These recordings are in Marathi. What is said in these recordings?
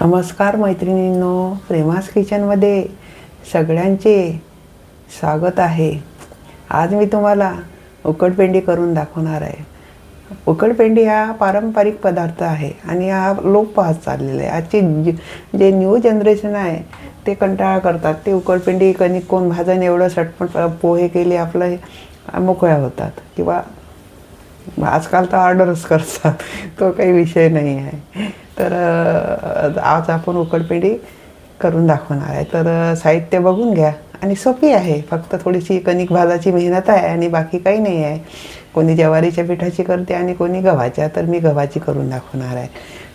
नमस्कार मैत्रिणींनो प्रेमास किचनमध्ये सगळ्यांचे स्वागत आहे. आज मी तुम्हाला उकडपेंडी करून दाखवणार आहे. उकडपेंडी हा पारंपरिक पदार्थ आहे आणि हा लोप पाहत चाललेला आहे. आजची जे न्यू जनरेशन आहे ते कंटाळा करतात. ते उकडपेंडी कणिक कोण भाजन एवढं सटपट पोहे केले आपलं मोकळ्या होतात. किंवा आजकाल तर ऑर्डरच करतात. तो काही विषय नाही आहे. तर आज आपण उकडपेंडी करून दाखवणार आहे. तर साहित्य बघून घ्या. आणि सोपी आहे. फक्त थोडीशी कणिक भाजाची मेहनत आहे आणि बाकी काही नाही आहे. कोणी ज्वारीच्या पिठाची करते आणि कोणी गव्हाच्या. तर मी गव्हाची करून दाखवणार आहे.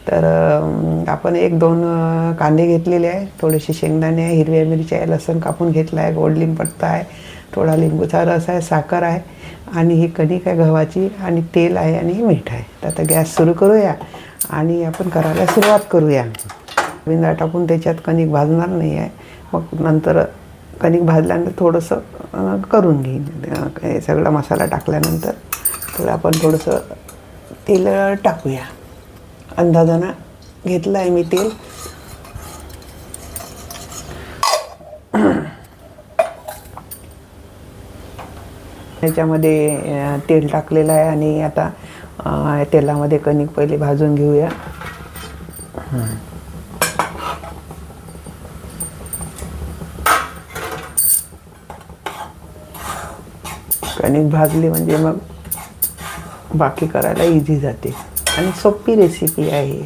तर आपण एक दोन कांदे घेतलेले आहे. थोडेसे शेंगदाणे आहे हिरव्या मिरच्या आहे लसण कापून घेतला आहे. गोड लिंबपत्ता आहे थोडा लिंबूचा रस आहे. साखर आहे. आणि ही कणिक आहे गव्हाची आणि तेल आहे आणि मीठ आहे. तर आता गॅस सुरू करूया आणि आपण करायला सुरुवात करूया. विंदा टाकून त्याच्यात कणिक भाजणार नाही आहे. मग नंतर कणिक भाजल्यानंतर थोडंसं करून घेईन. हे सगळा मसाला टाकल्यानंतर तर आपण थोडंसं तेल टाकूया. अंदाजानं घेतलं आहे मी तेल. याच्यामध्ये तेल टाकलेलं आहे आणि आता तेलामध्ये कणिक पहिले भाजून घेऊया. कणिक भाजली म्हणजे मग बाकी करायला इझी जाते. आणि सोपी रेसिपी आहे.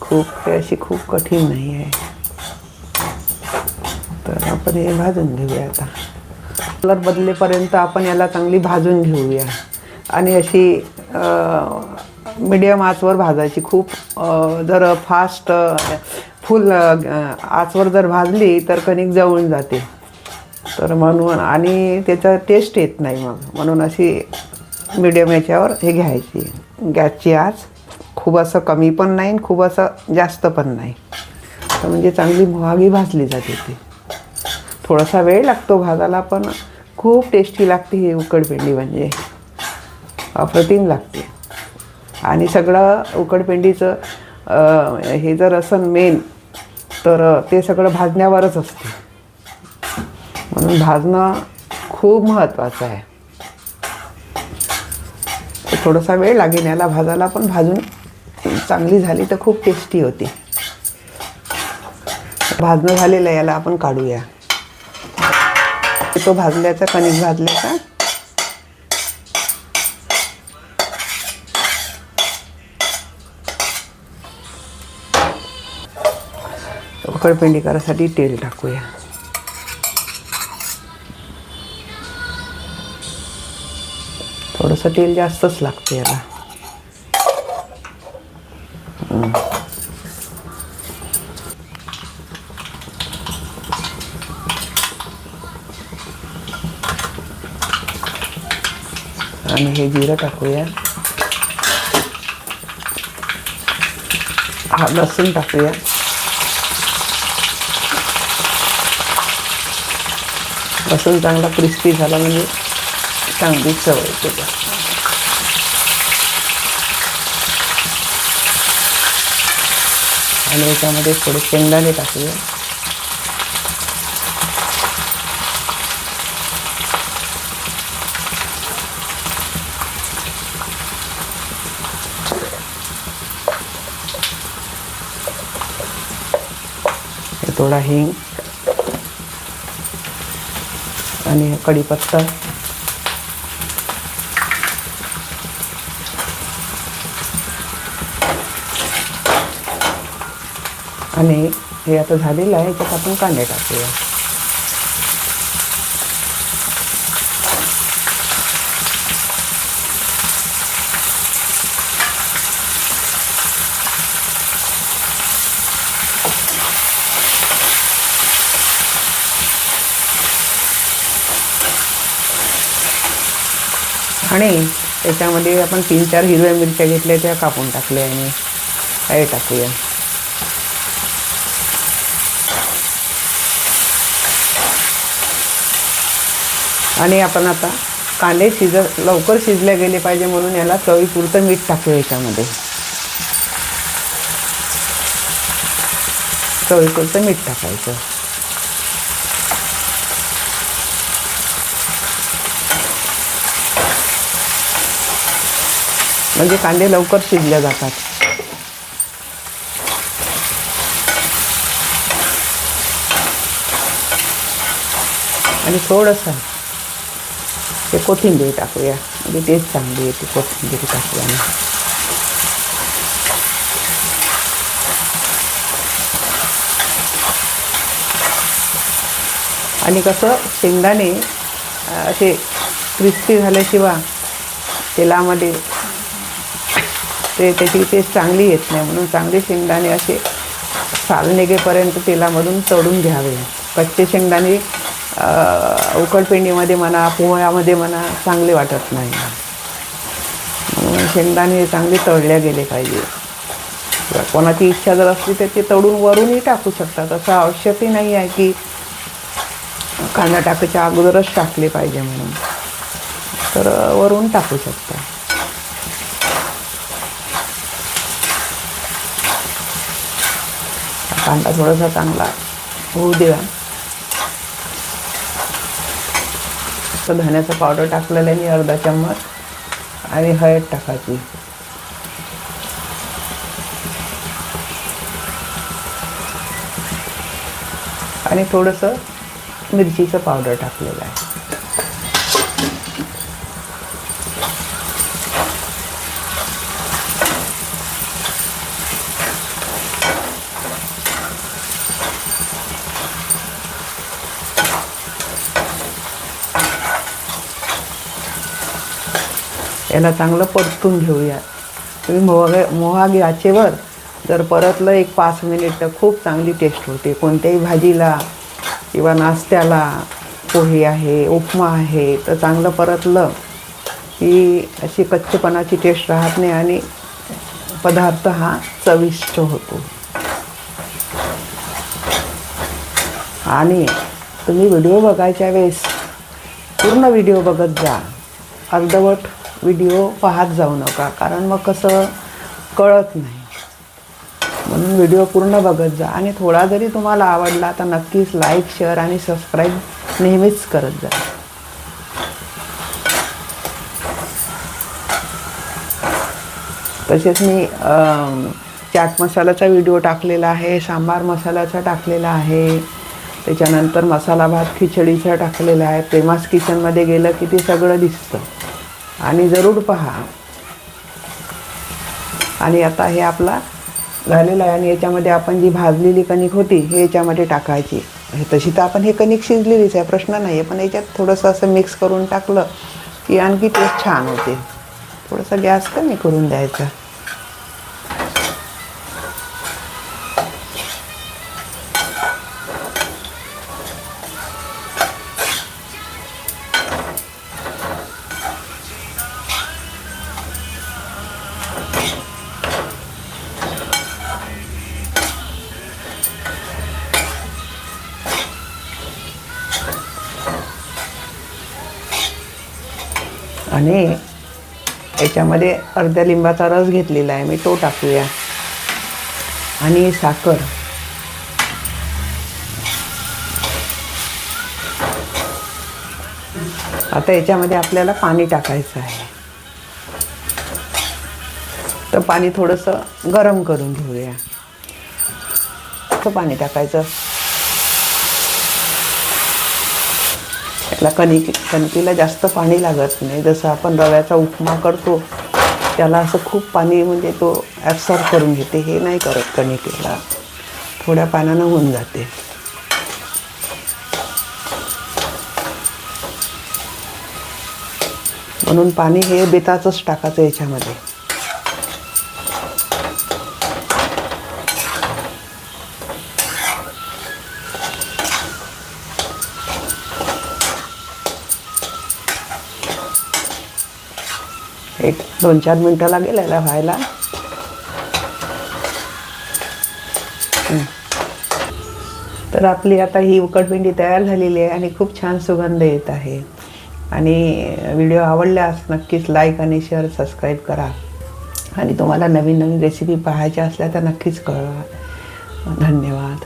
खूप काही अशी खूप कठीण नाही आहे. तर आपण हे भाजून घेऊया आता. कलर बदलेपर्यंत आपण याला चांगली भाजून घेऊया. आणि अशी मीडियम आचवर भाजायची. खूप जर फास्ट फुल आचवर जर भाजली तर कणिक जवळून जाते. तर म्हणून आणि त्याचा टेस्ट येत नाही मग. म्हणून अशी मीडियम याच्यावर हे घ्यायची. गॅसची आच. खूप असं कमी पण नाही आणि खूप असं जास्त पण नाही. तर म्हणजे चांगली महागी भाजली जाते ती. थोडासा वेळ लागतो भाजायला पण खूप टेस्टी लागते ही उकडपेंडी म्हणजे. अप्रतिम लागते. आणि सगळं उकडपेंडीचं हे जर असं मेन तर ते सगळं भाजण्यावरच असते. म्हणून भाजणं खूप महत्त्वाचं आहे. थोडासा वेळ लागेल याला भाजायला पण भाजून चांगली झाली तर खूप टेस्टी होती. भाजणं झालेलं याला आपण काढूया. तो भाजल्याचा कणिक भाजल्याचा. उकडपेंडी करायसाठी तेल टाकूया. थोडंसं तेल जास्तच लागतं याला. आणि हे जिरं टाकूया. हा लसूण टाकूया. लसूण चांगला क्रिस्पी झाला म्हणजे चांगली चव येते आणि याच्यामध्ये थोडे शेंगदाणे टाकूया. थोडा हिंग आणि कढीपत्ता आणि हे आता झालेलं आहे त्यात आपण कांदे टाकूया. आणि त्याच्यामध्ये आपण तीन चार हिरव्या मिरच्या घेतल्या त्या कापून टाकल्या आणि हे टाकूया. आणि आपण आता कांदे शिज लवकर शिजले गेले पाहिजे म्हणून याला चवीपुरतं मीठ टाकूया याच्यामध्ये. चवीपुरतं मीठ टाकायचं. म्हणजे कांदे लवकर शिजले जातात. आणि थोडंसं ते कोथिंबीर टाकूया. म्हणजे टेस्ट चांगली येते कोथिंबीर टाकल्याने. आणि कसं शेंगदाणे असे क्रिस्पी झाल्याशिवाय तेलामध्ये ते त्याची टेस्ट चांगली येत नाही म्हणून चांगले शेंगदाणे असे साल निघेपर्यंत तेलामधून तळून घ्यावे. कच्चे शेंगदाणे उकडपेंडीमध्ये म्हणा पोह्यामध्ये म्हणा चांगले वाटत नाही. म्हणून शेंगदाणे चांगले तळले गेले पाहिजे. कोणाची इच्छा जर असली तर ते तळून वरूनही टाकू शकतात. असं आवश्यकही नाही आहे की कांदा टाकायच्या अगोदरच टाकले पाहिजे म्हणून. तर वरून टाकू शकता हा कांदा थोडासा चांगला होऊ द्या तर धण्याचं पावडर टाकलेलं आहे मी अर्धा चम्मच आणि हळद टाकायची. आणि थोडंसं मिरचीचं पावडर टाकलेलं आहे. याला चांगलं परतून घेऊया. तुम्ही मोहा मोहाग याचेवर जर परतलं एक पाच मिनिट तर खूप चांगली टेस्ट होते. कोणत्याही भाजीला किंवा नाश्त्याला पोहे आहे उपमा आहे तर चांगलं परतलं की अशी कच्चेपणाची टेस्ट राहत नाही आणि पदार्थ हा चविष्ट होतो. आणि तुम्ही व्हिडिओ बघायच्या वेळेस पूर्ण व्हिडिओ बघत जा. अर्धवट व्हिडिओ पाहत जाऊ नका कारण मग कसं कळत नाही. म्हणून व्हिडिओ पूर्ण बघत जा. आणि थोडा जरी तुम्हाला आवडला तर नक्कीच लाईक शेअर आणि सबस्क्राईब नेहमीच करत जा. तसेच मी चाट मसाल्याचा व्हिडिओ टाकलेला आहे सांबार मसाल्याचा टाकलेला आहे. त्याच्यानंतर मसाला भात खिचडीचा टाकलेला आहे. प्रेमास किचनमध्ये गेलं की ते सगळं दिसतं. आणि जरूर पहा. आणि आता हे आपला झालेला आहे आणि याच्यामध्ये आपण जी भाजलेली कणिक होती हे याच्यामध्ये टाकायची. हे तशी तर आपण हे कणिक शिजलेलीच आहे प्रश्न नाही आहे पण याच्यात थोडंसं असं मिक्स करून टाकलं की आणखी टेस्ट छान होते. थोडंसं गॅस कमी करून द्यायचा. आणि याच्यामध्ये अर्ध्या लिंबाचा रस घेतलेला आहे. मी तो टाकूया. आणि साखर. आता याच्यामध्ये आपल्याला पाणी टाकायचं आहे. तर पाणी थोडंसं गरम करून घेऊया. असं पाणी टाकायचं. त्या कणिक कणकेला जास्त पाणी लागत नाही. जसं आपण रव्याचा उपमा करतो त्याला असं खूप पाणी म्हणजे तो ॲब्सॉर्ब करून घेते. हे नाही करत कणिकेला. थोड्या पाण्यानं होऊन जाते. म्हणून पाणी हे बेताचंच टाकायचं याच्यामध्ये. एक दोन चार मिनटं लागेल याला व्हायला. तर आपली आता ही उकडपिंडी तयार झालेली आहे आणि खूप छान सुगंध येत आहे. आणि व्हिडिओ आवडल्यास नक्कीच लाईक आणि शेअर सबस्क्राईब करा. आणि तुम्हाला नवीन नवीन रेसिपी पाहायच्या असल्या तर नक्कीच कळवा. धन्यवाद.